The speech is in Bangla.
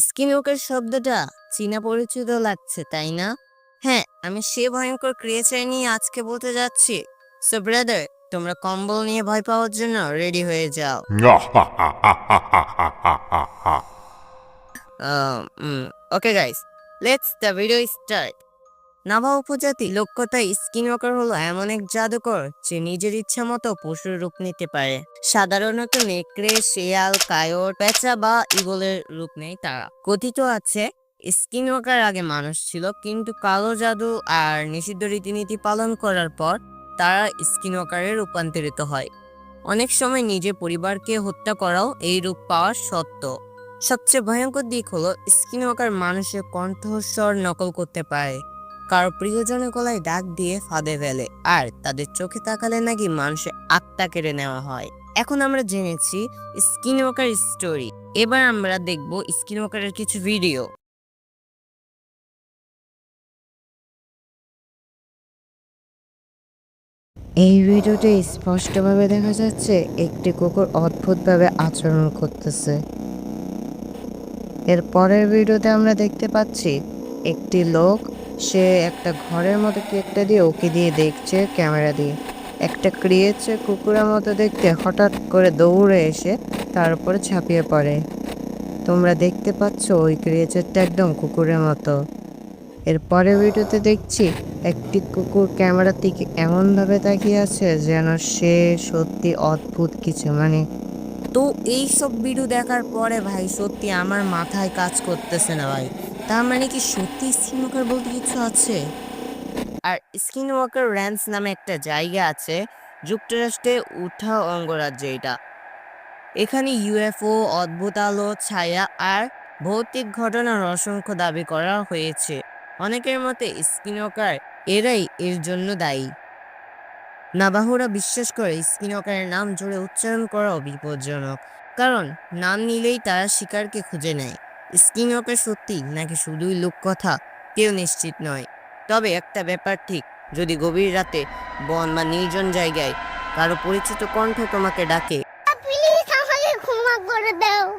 স্কিনওয়াকার শব্দটা চীনা পরিচিত লাগছে তাই না হ্যাঁ আমি সে ভয়ঙ্কর ক্রিয়েচার নিয়ে আজকে বলতে যাচ্ছি সো ব্রাদার তোমরা কম্বল নিয়ে ভয় পাওয়ার জন্য রেডি হয়ে যাও okay guys let's the video start নাভা উপজাতি লক্ষ্যতা স্কিন ওয়াকার হলো এমন এক জাদুকর যে নিজের ইচ্ছা মতো পশুর রূপ নিতে পারে। সাধারণত নেকড়ে, শেয়াল, কায়র, পেঁচা বা ইগলের রূপ নেই তারা। কথিত আছে, স্কিন ওয়াকার আগে মানুষ ছিল, কিন্তু কালো জাদু আর নিষিদ্ধ রীতিনীতি পালন করার পর তারা স্কিন ওয়াকারে রূপান্তরিত হয়। অনেক সময় নিজের পরিবারকে হত্যা করাও এই রূপ পাওয়ার সত্য। সবচেয়ে ভয়ঙ্কর দিক হলো, স্কিন ওয়াকার মানুষের কণ্ঠস্বর নকল করতে পারে। কারও প্রিয়জনের গলায় ডাক দিয়ে ফাঁদে ফেলে, আর তাদের চোখে তাকালে নাকি মানুষের আত্মা কেড়ে নেওয়া হয়। এখন আমরা জেনেছি স্কিনওয়াকার স্টোরি। এবার আমরা দেখব স্কিনওয়াকারের কিছু ভিডিও। এই ভিডিওতে স্পষ্টভাবে দেখা যাচ্ছে একটি কুকুর অদ্ভুতভাবে আচরণ করতেছে। এর পরের ভিডিওতে আমরা দেখতে পাচ্ছি একটি লোক সে একটা ঘরের মতো কি একটা দিয়ে ওকে দিয়ে দেখছে ক্যামেরা দিয়ে। একটা ক্রিয়েচার কুকুরের মতো দেখতে হঠাৎ করে দৌড়ে এসে তার ঝাঁপিয়ে পড়ে। তোমরা দেখতে পাচ্ছ ওই ক্রিয়েচারটা একদম কুকুরের মতো। এর পরের ভিডিওতে দেখছি একটি কুকুর ক্যামেরার দিকে এমনভাবে তাকিয়ে আছে যেন সে সত্যি অদ্ভুত কিছু মানে তো এই সব ভিডিও দেখার পরে ভাই সত্যি আমার মাথায় কাজ করতেছে না ভাই। তার মানে কি সত্যি স্কিন ওয়াকার বলতে কিছু আছে? আর স্কিন ওয়াকার র্যান্স নামে একটা জায়গা আছে, যুক্তরাষ্ট্রে উঠা অঙ্গরাজ্য এটা। এখানে ইউএফও, অদ্ভুত আলো, ছায়া আর ভৌতিক ঘটনার অসংখ্য দাবি করা হয়েছে। অনেকের মতে স্কিনওয়াকার এরাই এর জন্য দায়ী। নাবাহুরা বিশ্বাস করে স্কিনওয়াকারের নাম জুড়ে উচ্চারণ করা বিপজ্জনক, কারণ নাম নিলেই তারা শিকারকে খুঁজে নেয়। স্কিনওয়াকার সত্যি নাকি শুধুই লোক কথা? কেউ নিশ্চিত নয়। তবে একটা ব্যাপার ঠিক যদি গভীর রাতে বন বা নির্জন জায়গায় কারও পরিচিত কণ্ঠ তোমাকে ডাকে। প্লিজ আমাকে ক্ষমা করে দাও।